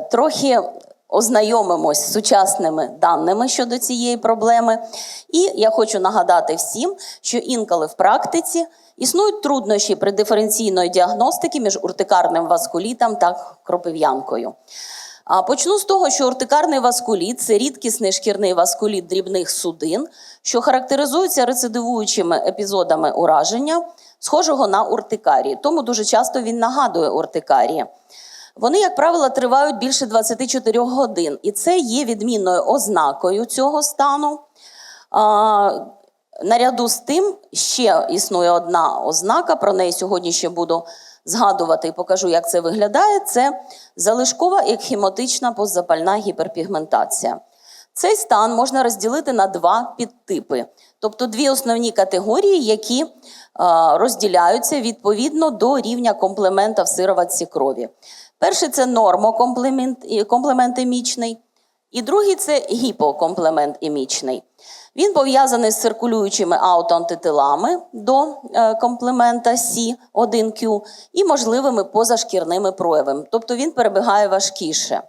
Трохи ознайомимось з сучасними даними щодо цієї проблеми. І я хочу нагадати всім, що інколи в практиці існують труднощі при диференційної діагностики між уртикарним васкулітом та кропив'янкою. Почну з того, що уртикарний васкуліт це рідкісний шкірний васкуліт дрібних судин, що характеризується рецидивуючими епізодами ураження, схожого на уртикарії. Тому дуже часто він нагадує уртикарії. Вони, як правило, тривають більше 24 годин, і це є відмінною ознакою цього стану. Наряду з тим ще існує одна ознака, про неї сьогодні ще буду згадувати і покажу, як це виглядає. Це залишкова екхематична постзапальна гіперпігментація. Цей стан можна розділити на два підтипи, тобто дві основні категорії, які розділяються відповідно до рівня комплемента в сироватці крові. Перший це нормокомплемент емічний, і другий це гіпокомплемент емічний. Він пов'язаний з циркулюючими аутоантитилами до е, комплемента С1Q і можливими позашкірними проявами, тобто він перебігає важкіше.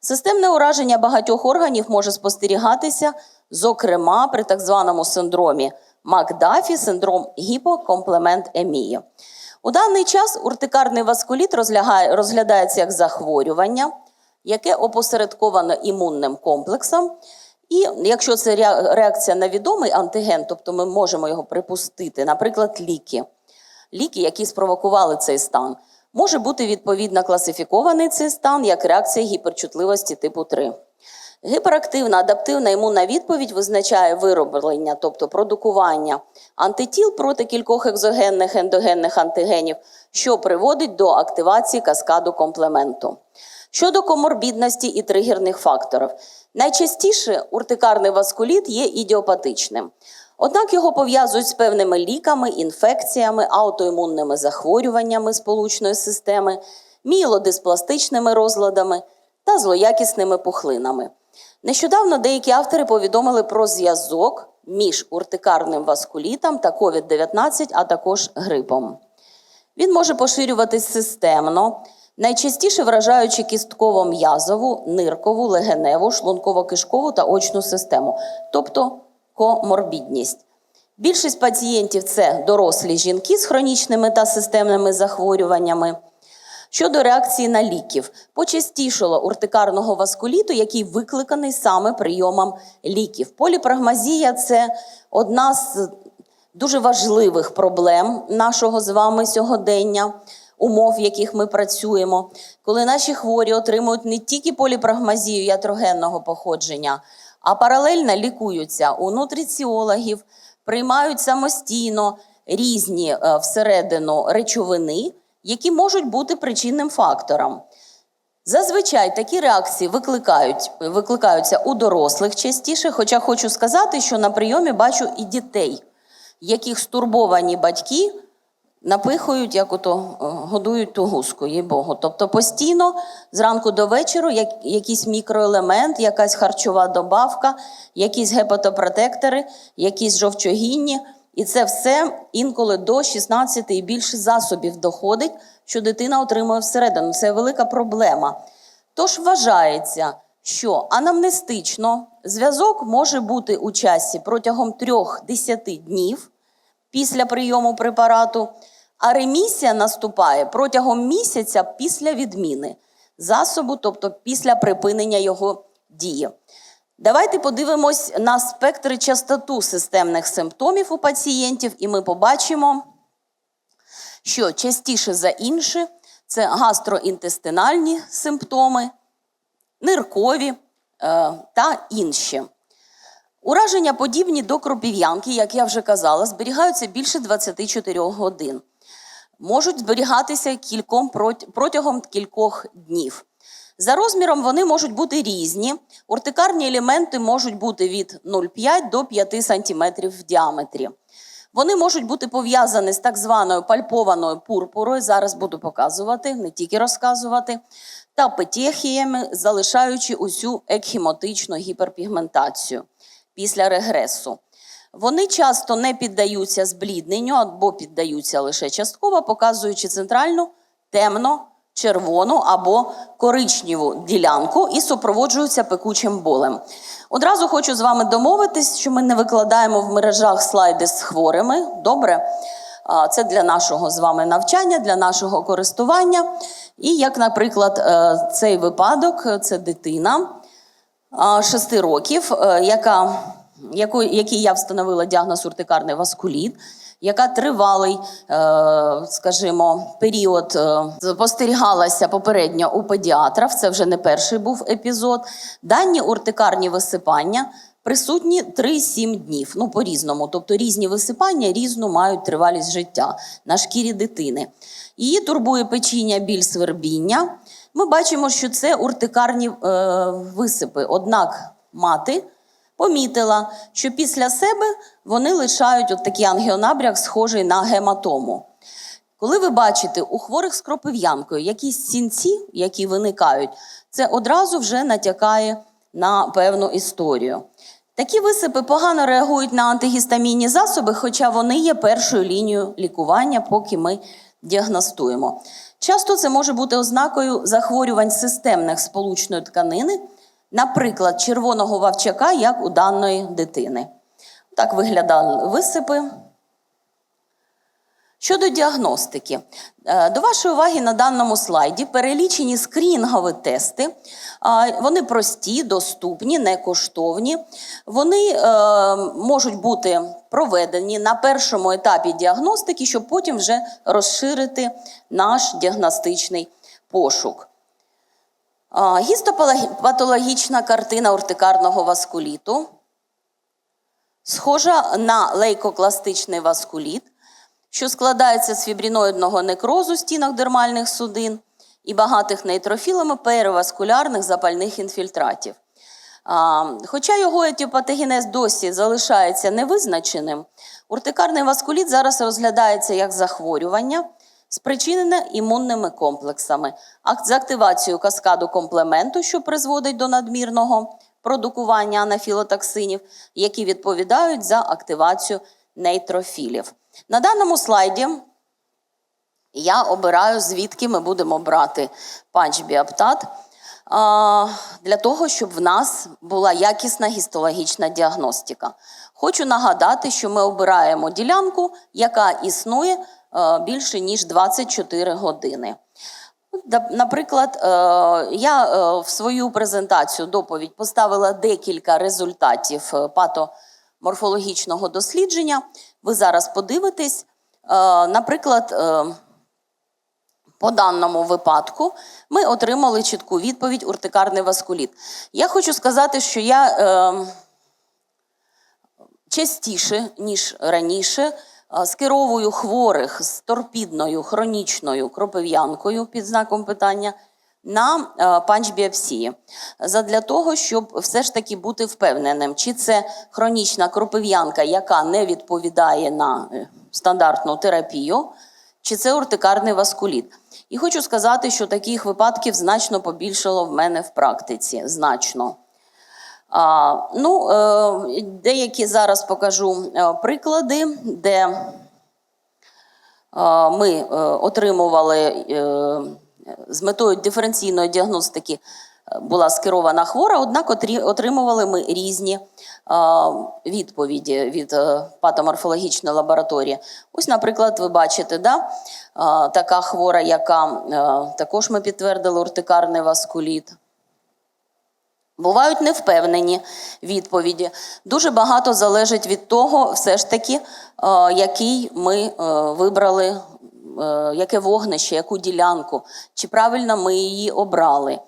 Системне ураження багатьох органів може спостерігатися, зокрема при так званому синдромі Макдафі, синдром гіпокомплемент-емії. У даний час уртикарний васкуліт розглядається як захворювання, яке опосередковано імунним комплексом. І якщо це реакція на відомий антиген, тобто ми можемо його припустити, наприклад, ліки, ліки, які спровокували цей стан, може бути відповідно класифікований цей стан як реакція гіперчутливості типу 3. Гіперактивна адаптивна імунна відповідь визначає вироблення, тобто продукування антитіл проти кількох екзогенних ендогенних антигенів, що приводить до активації каскаду комплементу. Щодо коморбідності і тригерних факторів, найчастіше уртикарний васкуліт є ідіопатичним. Однак його пов'язують з певними ліками, інфекціями, аутоімунними захворюваннями сполучної системи, мієлодиспластичними розладами та злоякісними пухлинами. Нещодавно деякі автори повідомили про зв'язок між уртикарним васкулітом та COVID-19, а також грипом. Він може поширюватись системно, найчастіше вражаючи кістково-м'язову, ниркову, легеневу, шлунково-кишкову та очну систему, тобто коморбідність. Більшість пацієнтів це дорослі жінки з хронічними та системними захворюваннями. Щодо реакції на ліків, почастішало уртикарного васкуліту, який викликаний саме прийомом ліків. Поліпрагмазія це одна з дуже важливих проблем нашого з вами сьогодення, умов, в яких ми працюємо, коли наші хворі отримують не тільки поліпрагмазію ятрогенного походження, а паралельно лікуються у нутриціологів, приймають самостійно різні е, всередину речовини, які можуть бути причинним фактором. Зазвичай такі реакції викликають, викликаються у дорослих частіше, хоча хочу сказати, що на прийомі бачу і дітей, яких стурбовані батьки напихують, як ото е, годують ту гуску, їй Богу. Тобто постійно зранку до вечора як, якийсь мікроелемент, якась харчова добавка, якісь гепатопротектори, якісь жовчогінні. І це все інколи до 16 і більше засобів доходить, що дитина отримує всередину. Це велика проблема. Тож вважається, що анамнестично зв'язок може бути у часі протягом 3-10 днів після прийому препарату, а ремісія наступає протягом місяця після відміни засобу, тобто після припинення його дії. Давайте подивимось на спектр частоту системних симптомів у пацієнтів, і ми побачимо, що частіше за інше це гастроінтестинальні симптоми, ниркові е, та інші. Ураження подібні до кропів'янки, як я вже казала, зберігаються більше 24 годин. Можуть зберігатися кільком протягом кількох днів. За розміром вони можуть бути різні. Уртикарні елементи можуть бути від 0,5 до 5 см в діаметрі. Вони можуть бути пов'язані з так званою пальпованою пурпурою. Зараз буду показувати, не тільки розказувати, та петехіями, залишаючи усю екхематичну гіперпігментацію після регресу. Вони часто не піддаються зблідненню або піддаються лише частково, показуючи центральну темно червону або коричневу ділянку і супроводжуються пекучим болем. Одразу хочу з вами домовитись, що ми не викладаємо в мережах слайди з хворими. Добре? Це для нашого з вами навчання, для нашого користування. І як, наприклад, е, цей випадок це дитина 6 років, е, яка, якій я встановила діагноз уртикарний васкуліт, яка тривалий, е, скажімо, період е, спостерігалася попередньо у педіатра. Це вже не перший був епізод. Дані уртикарні висипання присутні 3-7 днів. Ну, по-різному. Тобто різні висипання різну мають тривалість життя на шкірі дитини. Її турбує печіння, біль, свербіння. Ми бачимо, що це уртикарні е, висипи. Однак мати помітила, що після себе вони лишають от такий ангіонабряк, схожий на гематому. Коли ви бачите у хворих з кропив'янкою якісь сінці, які виникають, це одразу вже натякає на певну історію. Такі висипи погано реагують на антигістамінні засоби, хоча вони є першою лінією лікування, поки ми діагностуємо. Часто це може бути ознакою захворювань системних сполучної тканини, наприклад, червоного вавчака, як у даної дитини. Так виглядали висипи. Щодо діагностики, Е, до вашої уваги на даному слайді перелічені скрінгові тести. Вони прості, доступні, не коштовні. Вони е, можуть бути проведені на першому етапі діагностики, щоб потім вже розширити наш діагностичний пошук. Гістопатологічна картина уртикарного васкуліту схожа на лейкокластичний васкуліт, що складається з фібріноїдного некрозу стінок дермальних судин і багатих нейтрофілами переваскулярних запальних інфільтратів. Хоча його етіопатогенез досі залишається невизначеним, уртикарний васкуліт зараз розглядається як захворювання, спричинене імунними комплексами, з активацією каскаду комплементу, що призводить до надмірного продукування анафілотоксинів, які відповідають за активацію нейтрофілів. На даному слайді я обираю, звідки ми будемо брати панчбіаптат, для того, щоб в нас була якісна гістологічна діагностика. Хочу нагадати, що ми обираємо ділянку, яка існує більше ніж 24 години. Наприклад, е, я е, в свою презентацію доповідь поставила декілька результатів е, патоморфологічного дослідження. Ви зараз подивитесь. Е, Наприклад, е, по даному випадку ми отримали чітку відповідь уртикарний васкуліт. Я хочу сказати, що я е, частіше, ніж раніше, е, скеровую хворих з торпідною хронічною кропив'янкою під знаком питання на панчбіопсії. Задля того, щоб все ж таки бути впевненим, чи це хронічна кропив'янка, яка не відповідає на е, стандартну терапію, чи це уртикарний васкуліт. І хочу сказати, що таких випадків значно побільшало в мене в практиці. Значно. Ну, е, деякі зараз покажу е, приклади, де е, ми отримували з метою диференційної діагностики була скерована хвора, однак отримували ми різні відповіді від патоморфологічної лабораторії. Ось, наприклад, ви бачите, да, така хвора, яка також ми підтвердили уртикарний васкуліт. Бувають невпевнені відповіді. Дуже багато залежить від того, все ж таки, е, який ми е, вибрали, е, яке вогнище, яку ділянку, чи правильно ми її обрали.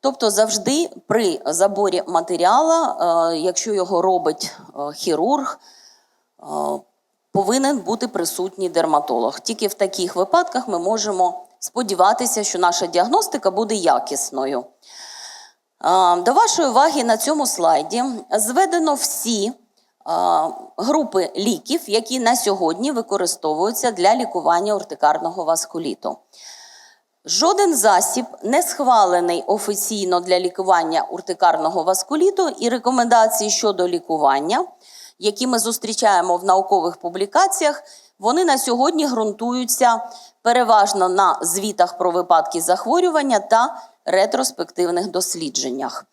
Тобто завжди при заборі матеріала, е, якщо його робить хірург, повинен бути присутній дерматолог. Тільки в таких випадках ми можемо сподіватися, що наша діагностика буде якісною. До вашої уваги на цьому слайді зведено всі групи ліків, які на сьогодні використовуються для лікування уртикарного васкуліту. Жоден засіб не схвалений офіційно для лікування уртикарного васкуліту і рекомендації щодо лікування, які ми зустрічаємо в наукових публікаціях, вони на сьогодні ґрунтуються переважно на звітах про випадки захворювання та ретроспективних дослідженнях.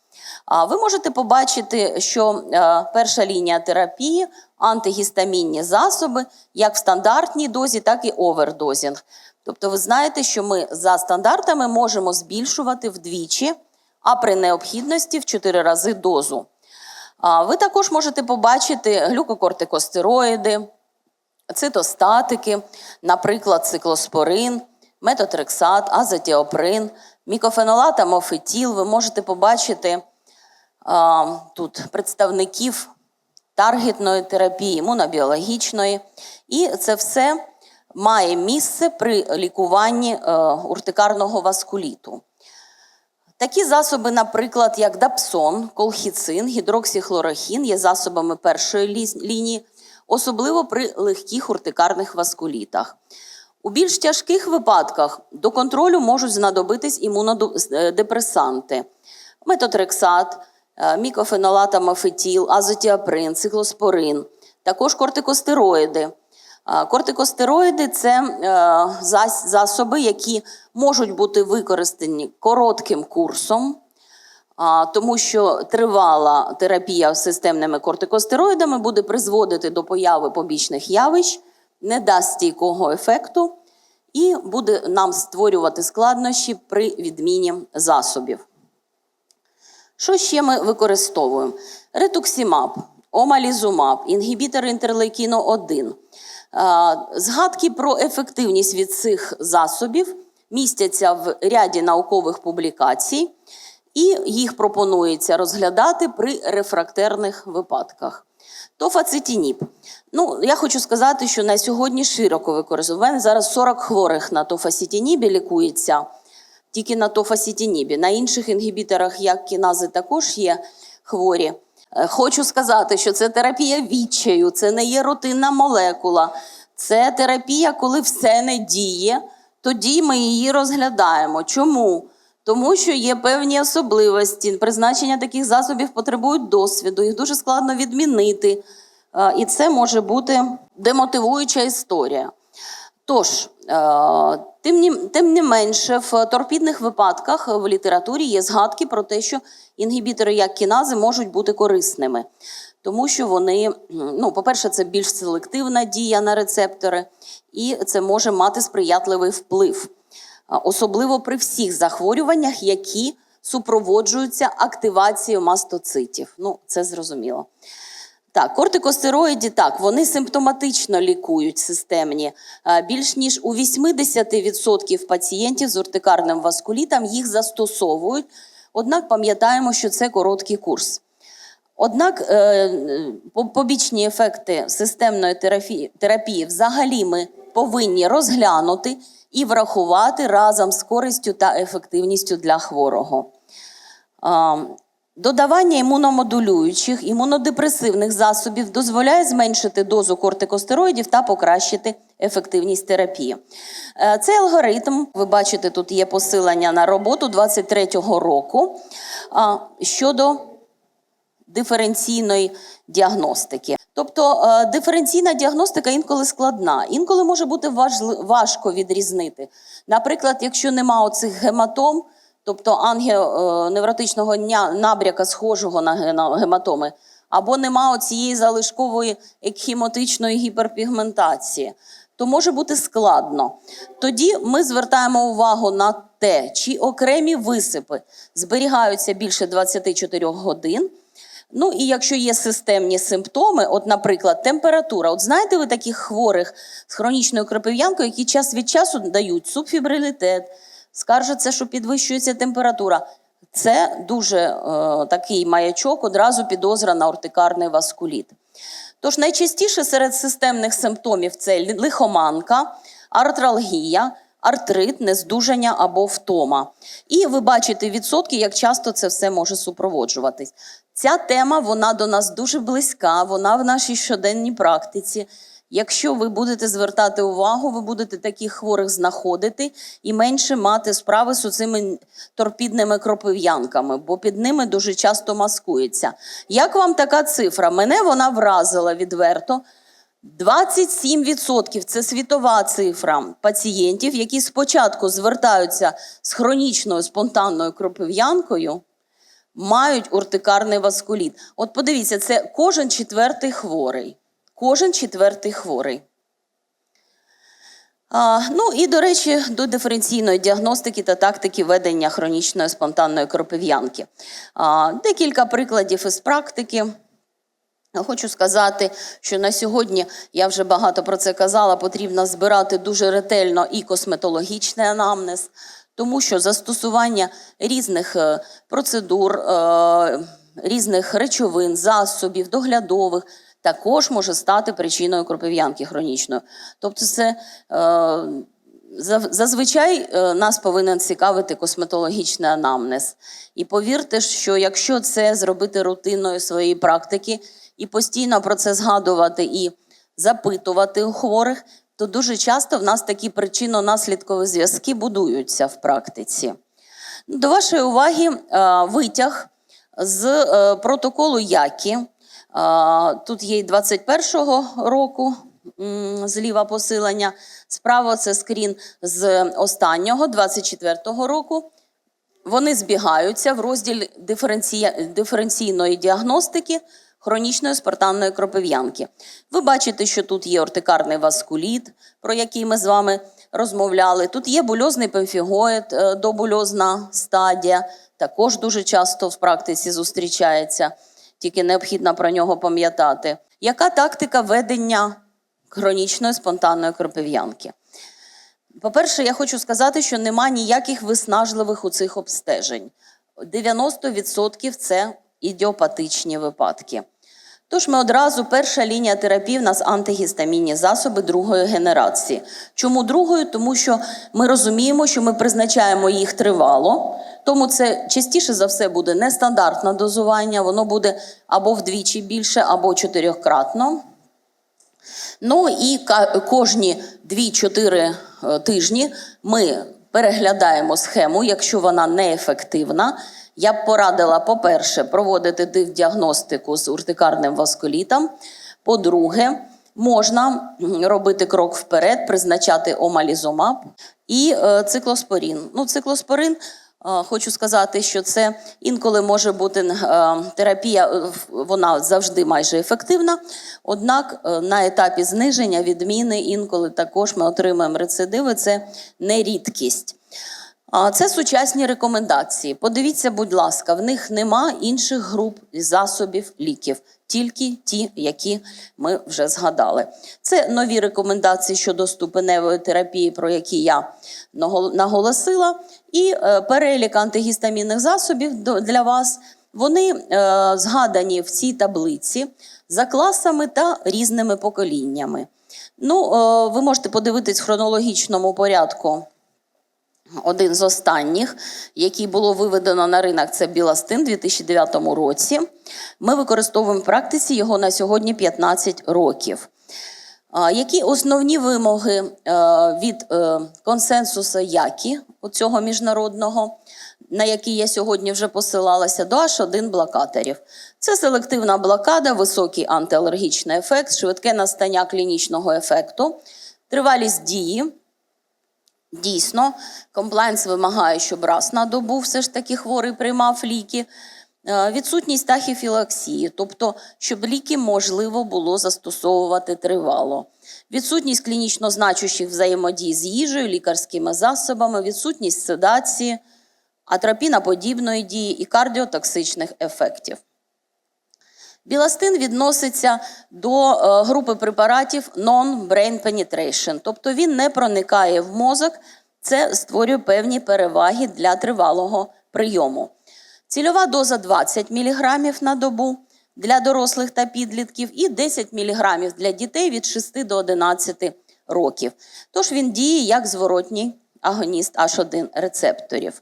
Ви можете побачити, що е, перша лінія терапії антигістамінні засоби, як в стандартній дозі, так і овердозінг. Тобто, ви знаєте, що ми за стандартами можемо збільшувати вдвічі, а при необхідності в 4 рази дозу. Ви також можете побачити глюкокортикостероїди, цитостатики, наприклад, циклоспорин, метотрексат, азотіоприн, мікофенолат, амофетіл. Ви можете побачити а, тут представників таргетної терапії, імунобіологічної. І це все має місце при лікуванні е, уртикарного васкуліту. Такі засоби, наприклад, як дапсон, колхіцин, гідроксихлорохін, є засобами першої лінії, особливо при легких уртикарних васкулітах. У більш тяжких випадках до контролю можуть знадобитись імунодепресанти, метотрексат, е, мікофенолат амофетіл, азотіаприн, циклоспорин, також кортикостероїди. Кортикостероїди це е, засоби, які можуть бути використані коротким курсом, тому що тривала терапія системними кортикостероїдами буде призводити до появи побічних явищ, не дасть стійкого ефекту і буде нам створювати складнощі при відміні засобів. Що ще ми використовуємо? Ретуксімаб, омалізумаб, інгібітор інтерлейкіну 1. Згадки про ефективність від цих засобів містяться в ряді наукових публікацій, і їх пропонується розглядати при рефрактерних випадках. Тофацитініб. Ну, я хочу сказати, що на сьогодні широко використовується. У мене зараз 40 хворих на тофасітінібі лікується тільки на тофасітінібі. На інших інгібіторах, як кінази, також є хворі. Е, Хочу сказати, що це терапія відчаю, це не є рутинна молекула. Це терапія, коли все не діє, тоді ми її розглядаємо. Чому? Тому що є певні особливості. Призначення таких засобів потребують досвіду, їх дуже складно відмінити. І це може бути демотивуюча історія. Тож, тим, тим не менше, в торпідних випадках в літературі є згадки про те, що інгібітори як кінази можуть бути корисними, тому що вони, ну, по-перше, це більш селективна дія на рецептори, і це може мати сприятливий вплив, особливо при всіх захворюваннях, які супроводжуються активацією мастоцитів. Ну, це зрозуміло. Так, кортикостероїді, так, вони симптоматично лікують системні. Більш ніж у 80% пацієнтів з уртикарним васкулітом їх застосовують. Однак пам'ятаємо, що це короткий курс. Однак е, по- побічні ефекти системної терапії, терапії взагалі ми повинні розглянути і врахувати разом з користю та ефективністю для хворого. Додавання імуномодулюючих, імунодепресивних засобів дозволяє зменшити дозу кортикостероїдів та покращити ефективність терапії. Е, Цей алгоритм, ви бачите, тут є посилання на роботу 23-го року щодо диференційної діагностики. Тобто е, диференційна діагностика інколи складна, інколи може бути важко відрізнити. Наприклад, якщо нема оцих гематом, тобто ангіоневротичного набряка, схожого на гематоми, або нема оцієї залишкової екхімотичної гіперпігментації, то може бути складно. Тоді ми звертаємо увагу на те, чи окремі висипи зберігаються більше 24 годин. Ну і якщо є системні симптоми, от, наприклад, температура. От знаєте ви таких хворих з хронічною кропив'янкою, які час від часу дають субфібрилітет, скаржаться, що підвищується температура. Це дуже е, такий маячок, одразу підозра на ортикарний васкуліт. Тож найчастіше серед системних симптомів це лихоманка, артралгія, артрит, нездужання або втома. І ви бачите відсотки, як часто це все може супроводжуватись. Ця тема вона до нас дуже близька, вона в нашій щоденній практиці. Якщо ви будете звертати увагу, ви будете таких хворих знаходити і менше мати справи з цими торпідними кропив'янками, бо під ними дуже часто маскується. Як вам така цифра? Мене вона вразила відверто. 27% – це світова цифра пацієнтів, які спочатку звертаються з хронічною спонтанною кропив'янкою, мають уртикарний васкуліт. От подивіться, це кожен четвертий хворий. Кожен четвертий хворий. А, ну і до речі, до диференційної діагностики та тактики ведення хронічної спонтанної кропив'янки. А, декілька прикладів із практики. Хочу сказати, що на сьогодні я вже багато про це казала. Потрібно збирати дуже ретельно і косметологічний анамнез, тому що застосування різних е, процедур, е, різних речовин, засобів, доглядових також може стати причиною кропив'янки хронічної. Тобто, це е, зазвичай нас повинен цікавити косметологічний анамнез. І повірте, що якщо це зробити рутиною своєї практики і постійно про це згадувати і запитувати у хворих, то дуже часто в нас такі причинно-наслідкові зв'язки будуються в практиці. До вашої уваги е, витяг з е, протоколу ЯКІ. Е, Тут є 21-го року зліва посилення. Справа це скрін з останнього, 24-го року. Вони збігаються в розділі диференційної діагностики хронічної спортанної кропив'янки. Ви бачите, що тут є ортикарний васкуліт, про який ми з вами розмовляли. Тут є бульозний пемфігоїд, е, добульозна стадія, також дуже часто в практиці зустрічається, тільки необхідно про нього пам'ятати. Яка тактика ведення хронічної спонтанної кропив'янки? По-перше, я хочу сказати, що нема ніяких виснажливих у цих обстежень. 90% це ідіопатичні випадки. Тож ми одразу перша лінія терапії в нас антигістамінні засоби другої генерації. Чому другої? Тому що ми розуміємо, що ми призначаємо їх тривало, тому це частіше за все буде нестандартне дозування, воно буде або вдвічі більше, або чотирьохкратно. Ну і кожні 2-4 е, тижні ми переглядаємо схему, якщо вона неефективна. Я б порадила, по-перше, проводити діагностику з уртикарним васкулітом. По-друге, можна робити крок вперед, призначати омалізумаб і е, циклоспорін. Ну, циклоспорин е, Хочу сказати, що це інколи може бути е, терапія, вона завжди майже ефективна. Однак на етапі зниження відміни інколи також ми отримуємо рецидиви. Це не рідкість. А, Це сучасні рекомендації. Подивіться, будь ласка, в них нема інших груп засобів ліків, тільки ті, які ми вже згадали. Це нові рекомендації щодо ступеневої терапії, про які я наголосила, і е, перелік антигістамінних засобів для вас. Вони е, згадані в цій таблиці за класами та різними поколіннями. Ну, е, ви можете подивитись в хронологічному порядку. Один з останніх, який було виведено на ринок, це Біластин у 2009 році. Ми використовуємо в практиці його на сьогодні 15 років. Які основні вимоги е, від е, консенсусу ЯКІ, цього міжнародного, на який я сьогодні вже посилалася, до H1 блокаторів? Це селективна блокада, високий антиалергічний ефект, швидке настання клінічного ефекту, тривалість дії. Дійсно, комплайнс вимагає, щоб раз на добу все ж таки хворий приймав ліки. Е, Відсутність тахіфілаксії, тобто, щоб ліки можливо було застосовувати тривало. Відсутність клінічно значущих взаємодій з їжею, лікарськими засобами, відсутність седації, атропіноподібної дії і кардіотоксичних ефектів. Біластин відноситься до е, групи препаратів non-brain penetration, тобто він не проникає в мозок, це створює певні переваги для тривалого прийому. Цільова доза 20 мг на добу для дорослих та підлітків і 10 мг для дітей від 6 до 11 років. Тож він діє як зворотній агоніст H1 рецепторів.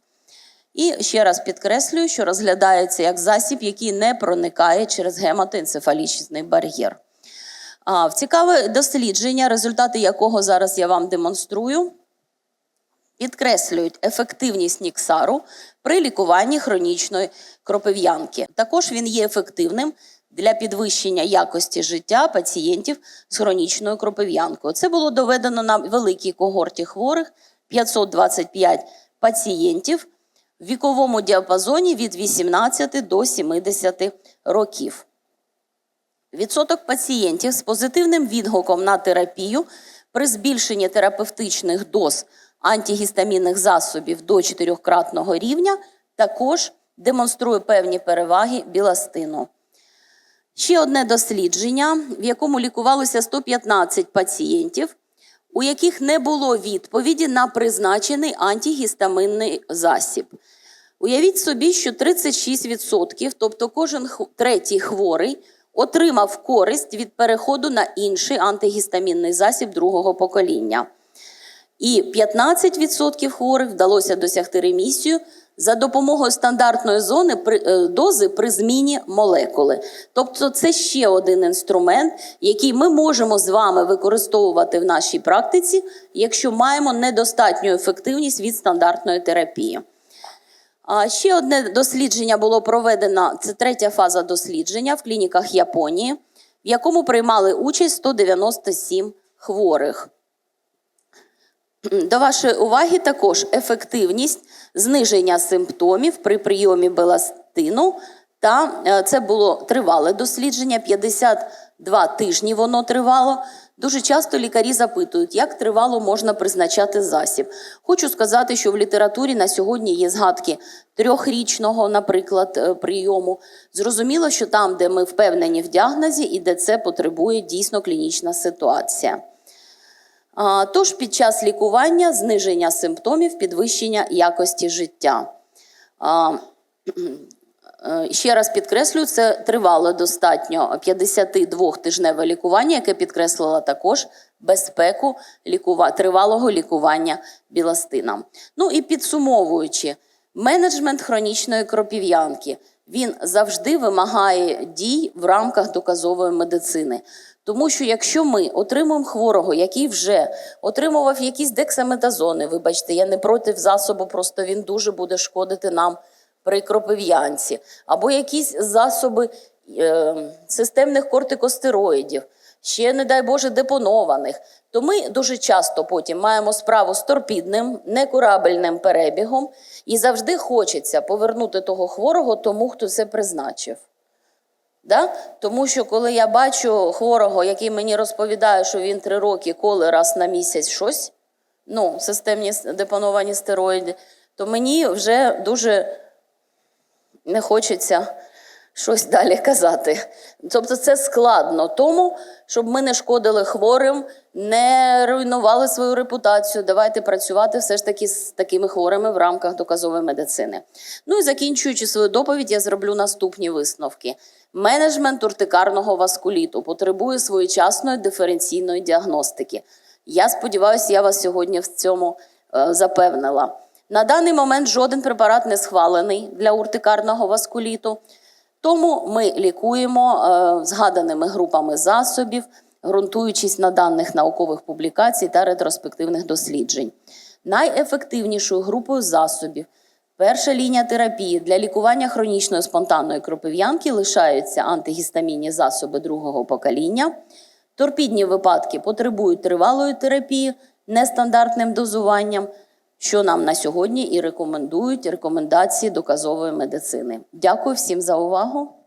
І ще раз підкреслюю, що розглядається як засіб, який не проникає через гематоенцефалічний бар'єр. В цікаве дослідження, результати якого зараз я вам демонструю, підкреслюють ефективність Ніксару при лікуванні хронічної кропив'янки. Також він є ефективним для підвищення якості життя пацієнтів з хронічною кропив'янкою. Це було доведено на великій когорті хворих 525 пацієнтів в віковому діапазоні від 18 до 70 років. Відсоток пацієнтів з позитивним відгуком на терапію при збільшенні терапевтичних доз антигістамінних засобів до чотирьохкратного рівня також демонструє певні переваги біластину. Ще одне дослідження, в якому лікувалося 115 пацієнтів, у яких не було відповіді на призначений антигістаминний засіб. Уявіть собі, що 36%, тобто кожен третій хворий, отримав користь від переходу на інший антигістамінний засіб другого покоління. І 15% хворих вдалося досягти ремісію за допомогою стандартної зони е, дози при зміні молекули. Тобто, це ще один інструмент, який ми можемо з вами використовувати в нашій практиці, якщо маємо недостатню ефективність від стандартної терапії. А ще одне дослідження було проведено. Це третя фаза дослідження в клініках Японії, в якому приймали участь 197 хворих. До вашої уваги також ефективність зниження симптомів при прийомі беластину. Та е, це було тривале дослідження, 52 тижні воно тривало. Дуже часто лікарі запитують, як тривало можна призначати засіб. Хочу сказати, що в літературі на сьогодні є згадки трьохрічного, наприклад, е, прийому. Зрозуміло, що там, де ми впевнені в діагнозі і де це потребує дійсно клінічна ситуація. Тож під час лікування зниження симптомів, підвищення якості життя. Е, Ще раз підкреслюю, це тривало достатньо 52-тижневе лікування, яке підкреслило також безпеку тривалого лікування біластином. Ну і підсумовуючи, менеджмент хронічної кропів'янки він завжди вимагає дій в рамках доказової медицини. Тому що якщо ми отримуємо хворого, який вже отримував якісь дексаметазони, вибачте, я не проти засобу, просто він дуже буде шкодити нам при кропив'янці, або якісь засоби е, системних кортикостероїдів, ще, не дай Боже, депонованих, то ми дуже часто потім маємо справу з торпідним, некурабельним перебігом, і завжди хочеться повернути того хворого тому, хто це призначив. Да? Тому що коли я бачу хворого, який мені розповідає, що він три роки коли раз на місяць щось, ну, системні депоновані стероїди, то мені вже дуже не хочеться щось далі казати. Тобто це складно тому, щоб ми не шкодили хворим, не руйнували свою репутацію. Давайте працювати все ж таки з такими хворими в рамках доказової медицини. Ну і закінчуючи свою доповідь, я зроблю наступні висновки. Менеджмент уртикарного васкуліту потребує своєчасної диференційної діагностики. Я сподіваюся, я вас сьогодні в цьому е, запевнила. На даний момент жоден препарат не схвалений для уртикарного васкуліту, тому ми лікуємо е, згаданими групами засобів, ґрунтуючись на даних наукових публікацій та ретроспективних досліджень. Найефективнішою групою засобів Перша лінія терапії для лікування хронічної спонтанної кропив'янки лишаються антигістамінні засоби другого покоління. Торпідні випадки потребують тривалої терапії нестандартним дозуванням, що нам на сьогодні і рекомендують рекомендації доказової медицини. Дякую всім за увагу.